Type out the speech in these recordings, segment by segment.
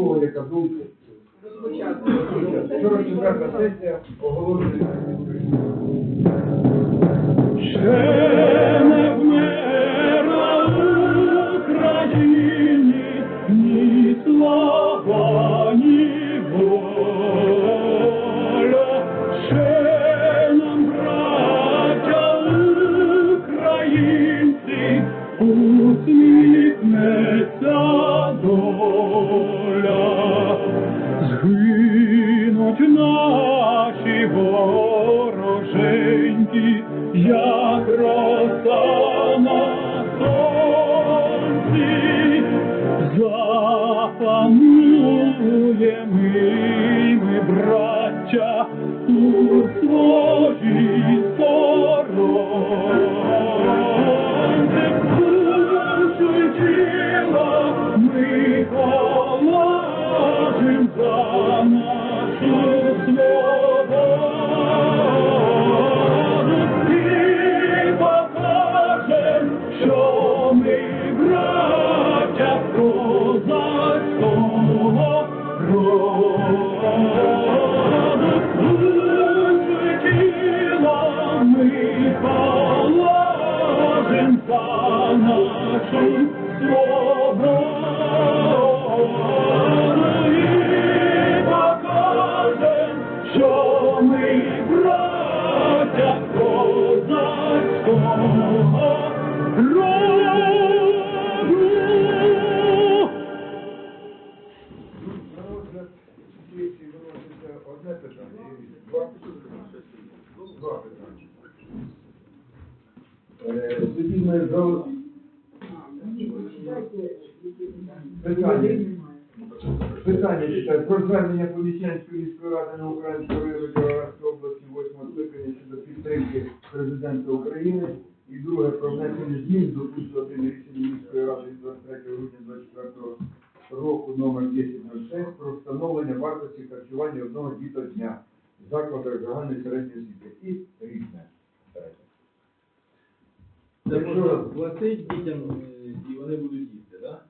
кого яка думка? 44 сесія оголошена. Усміхнеться доля. Згинуть наші вороженьки, як роса одне питання два, два питання. Е, Тоді ми за питання. Питання читаю. Про звернення Поліщанської міської ради на Українського району Кіровоградської області 8 скликання щодо підтримки президента України. І друге про внесення змін до пункту 1 рішення міської ради 23 грудня 24 року номер 1006 про встановлення вартості харчування одного діта дня в закладах загальної середньої освіти. І різне. Це можна платити дітям, е, і вони будуть їсти, так?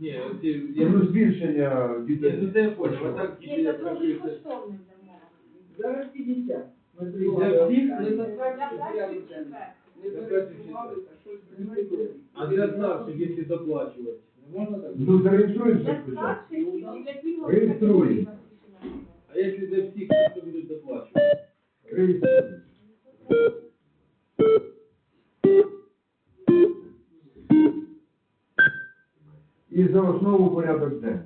Ні, оці, я Ну, збільшення Ні, ну це я понял, а так діти Ні, це безкоштовний замовлення. Зараз 50. Ми Для всіх не Для перших четвер. А для старших, якщо доплачувати, не? Ну, зареєструємося Для спочатку. старших і для пільгових Реєструємо. категорій. А якщо для всіх, то будуть доплачувати? Реєструємося. І за основу порядок денний.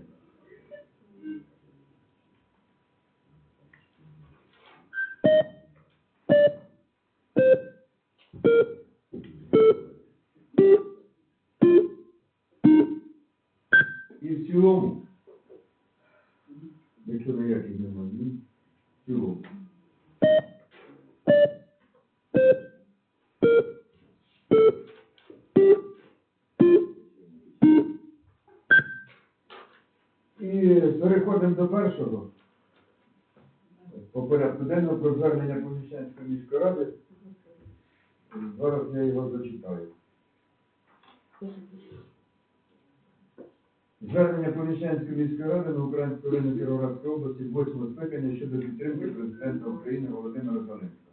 І в цілому, якщо ніяких немає, в цілому. І переходимо до першого. По порядку денного про звернення Поміщанської міської ради. Зараз я його зачитаю. Звернення Поміщанської міської ради на Українську району Кіровоградської області 8 скликання щодо підтримки президента України Володимира Зеленського.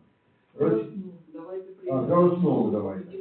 Роз... За основу давайте.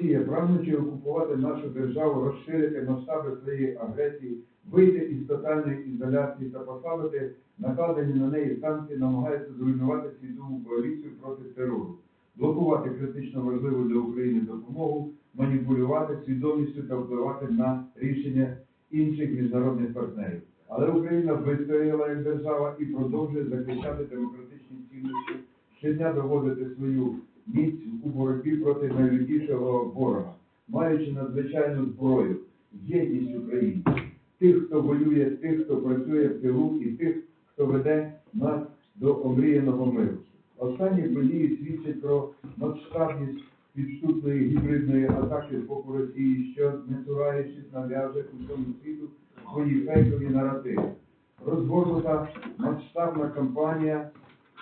Росія, прагнучи окупувати нашу державу, розширити масштаби своєї агресії, вийти із тотальної ізоляції та послабити накладені на неї санкції, намагається зруйнувати світову коаліцію проти терору, блокувати критично важливу для України допомогу, маніпулювати свідомістю та впливати на рішення інших міжнародних партнерів. Але Україна вистояла як держава і продовжує захищати демократичні цінності, щодня доводити свою міць у боротьбі проти найлютішого ворога, маючи надзвичайну зброю, єдність українців, тих, хто воює, тих, хто працює в тилу, і тих, хто веде нас до омріяного миру. Останні події свідчать про масштабність підступної гібридної атаки з боку Росії, що не цураючись нав'яже усьому світу свої фейкові наративи. розгорнута масштабна кампанія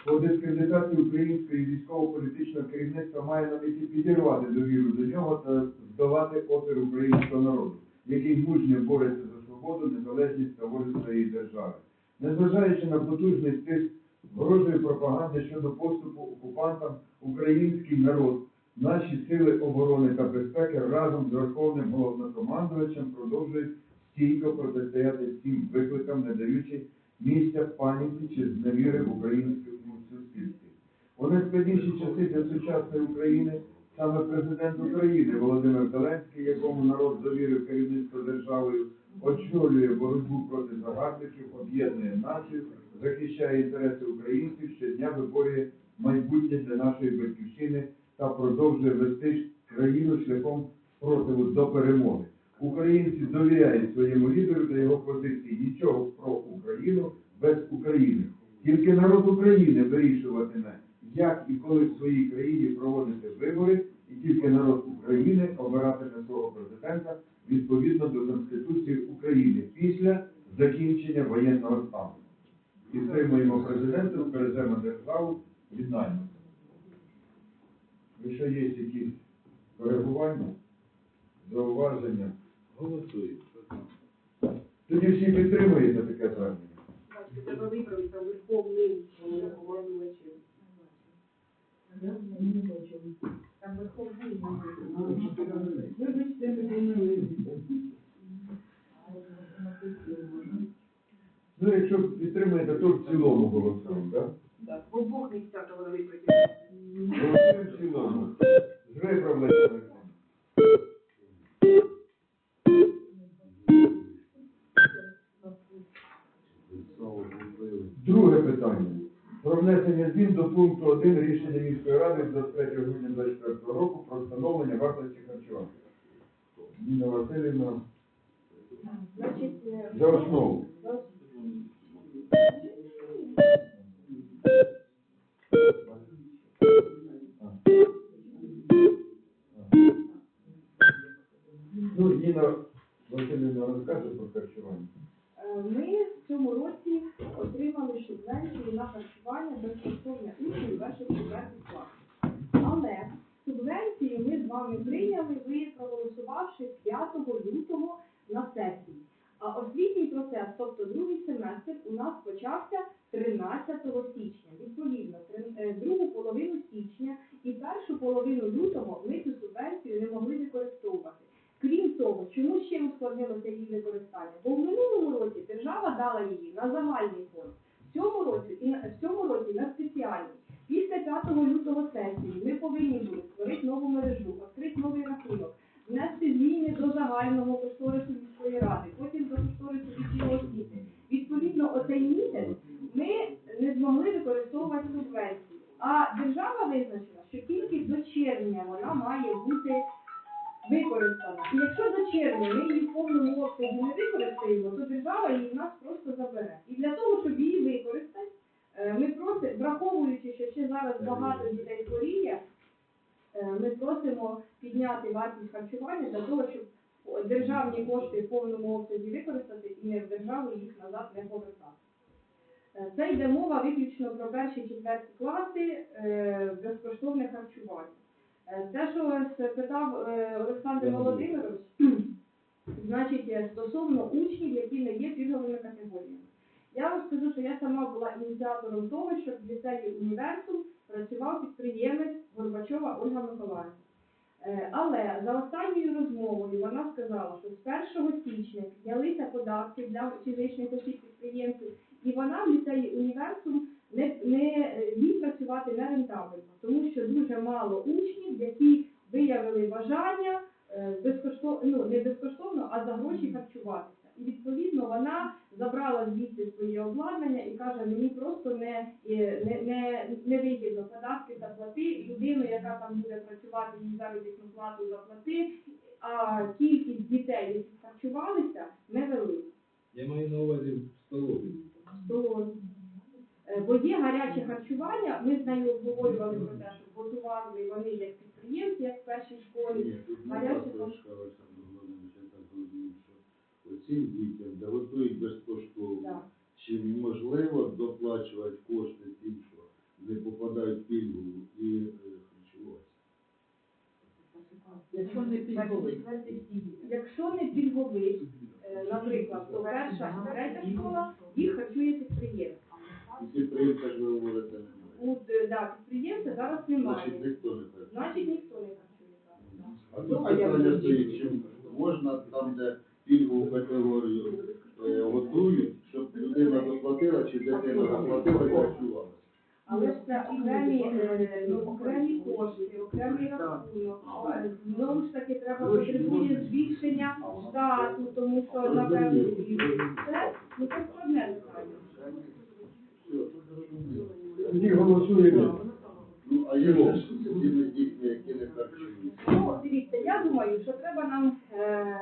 по дискредитації українського і військово-політичного керівництва має на меті підірвати довіру до нього та здолати опір українського народу, який мужньо бореться за свободу, незалежність та волю своєї держави. Незважаючи на потужний тиск ворожої пропаганди щодо поступу окупантам, український народ, наші сили оборони та безпеки разом з Верховним головнокомандувачем продовжують стійко протистояти всім викликам, не даючи місця паніці чи зневіри в суспільстві. У найскладніші часи для сучасної України саме президент України Володимир Зеленський, якому народ довірив керівництво державою, очолює боротьбу проти загарбників, об'єднує націю, захищає інтереси українців, щодня виборює майбутнє для нашої батьківщини та продовжує вести країну шляхом спротиву до перемоги. Українці довіряють своєму лідеру та його позиції. Нічого про Україну без України. Тільки народ України вирішуватиме, як і коли в своїй країні проводити вибори, і тільки народ України обиратиме свого президента відповідно до Конституції України після закінчення воєнного стану. Підтримуємо президента, збережемо державу, віднаємо. Якщо є якісь коригування, зауваження, Голосуємо. Тоді всі підтримуєте таке звернення. Треба головнокомандувачем. Там виховний. Ну, якщо підтримуєте, то в цілому голосуємо, так? Так, в обох місцях треба виправити. Голосуємо в цілому. З виправленнями. Друге питання. Про внесення змін до пункту 1 рішення міської ради з 23 грудня 2024 року про встановлення вартості харчування. Ніна Васильівна, е, за основу. Ну, Ніна Васильівна розкаже про харчування. Е, Ми в цьому році отримали субвенцію на харчування безкоштовне учнів перших четвертих класів. Але субвенцію ми з вами прийняли, ви проголосувавши 5 лютого на сесії. А освітній процес, тобто другий семестр, у нас почався 13 січня. Відповідно, е, другу половину січня і першу половину лютого ми цю субвенцію не могли використовувати. Крім того, чому ще ускладнилося її використання? Бо в минулому році держава дала її на загальний фонд, зараз багато дітей хворіє, е, ми просимо підняти вартість харчування для того, щоб державні кошти в повному обсязі використати і не в державу їх назад не повертати. Е, Це йде мова виключно про перші четверті класи е, безкоштовне харчування. Те, що питав Олександр Володимирович, значить, стосовно учнів, які не є пільговими категоріями. Я що я сама була ініціатором того, щоб в ліцеї універсум працював підприємець Горбачова Ольга Миколаївна. Е, Але за останньою розмовою вона сказала, що з 1 січня знялися податки для фізичних осіб підприємців, і вона в ліцеї універсум не, не е, їй працювати не рентабельно, тому що дуже мало учнів, які виявили бажання е, безкоштовно, ну не безкоштовно, а за гроші харчуватися. І відповідно вона забрала звідси своє обладнання і каже, мені просто не, не, не, не вигідно податки заплати людину, яка там буде працювати, їй заробітну плату заплати, а кількість дітей, які харчувалися, невелика. Я маю на увазі в столові. Е, бо є гаряче харчування, ми з нею всім дітям готують безкоштовно. Чи можливо доплачувати кошти тим, що не попадають в пільгу і е, харчуватися? Якщо не пільговий, е, наприклад, то перша третя школа їх харчує підприємство. Підприємця ж ви говорите. Так, е, підприємця зараз немає. Значить ніхто не харчує. Значить ніхто не харчує. А то питання стоїть, чи можна там, де пільгову категорію е, готують, щоб людина заплатила, чи дитина заплатила і харчувалася. Але ж це окремі, е, ну, окремі кошти, окремий рахунок. Е, Знову ж таки, треба потребує збільшення штату, тому що напевно це ну це складне питання. Тоді голосуємо. Ну, а є ж з які не харчуються. Ну, дивіться, я думаю, що треба нам, е,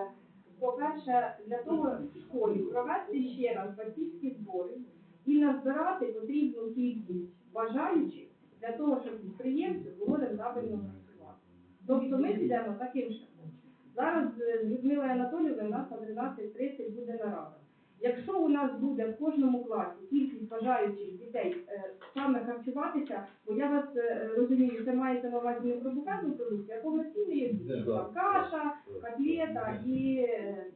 по-перше, для того в школі провести ще раз батьківські збори і назбирати потрібну кількість бажаючих для того, щоб підприємці було рентабельно працювати. Тобто ми підемо таким шляхом. Зараз е, з Людмилою Анатоліївною у нас на 13.30 буде нарада. Якщо у нас буде в кожному класі кількість бажаючих дітей е, саме харчуватися, бо я вас е, розумію, це мається на увазі не про буфетну продукцію, а повноцінний обід. Каша, котлета і е,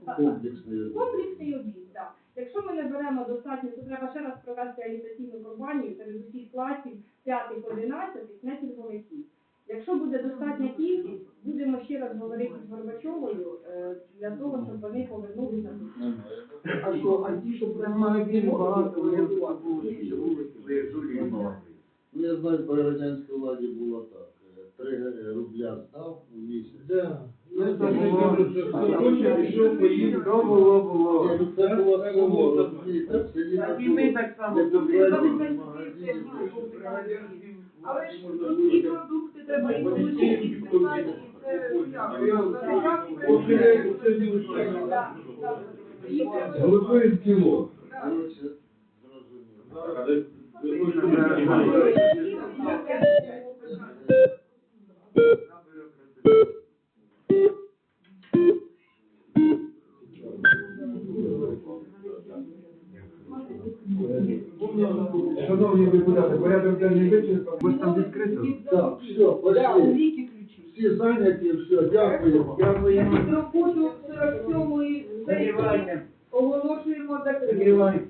Комплексний обід. Так. Якщо ми не беремо достатньо, то треба ще раз провести агітаційну кампанію серед усіх класів 5-11 не пільговиків. Якщо буде достатня кількість, будемо ще раз говорити з Горбачовою для того, щоб вони повернулися до. А що, а ті, що прям магазин багато, вулиці, Ну, я знаю, при радянській владі було так. е, Три рубля здав у місяць. Да. Ну, це було- кажу, що хто хоче, пішов, поїв. То було, було. Це було село, розумієте, в селі Так і ми так само Не Але ж ці продукти треба і і і це як? Цілому. Коротше. Шановні депутати, порядок денний вичерпаний. Ось там відкрито. Так, все, пошли. Всі зайняті, все, дякую. Дякуємо. Роботу 47-ї сесії оголошуємо закритою. Закривай.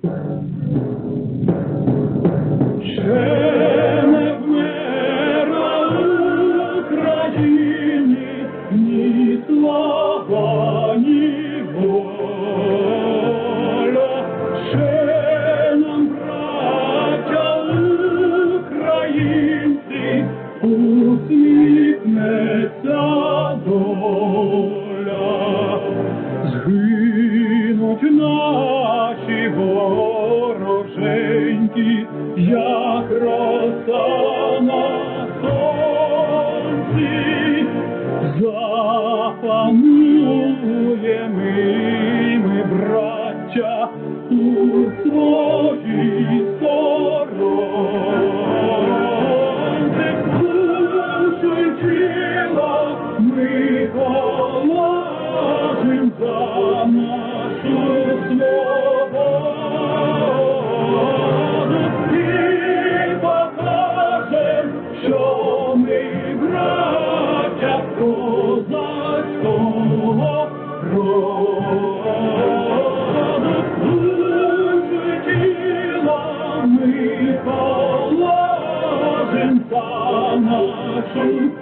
Нашу свободу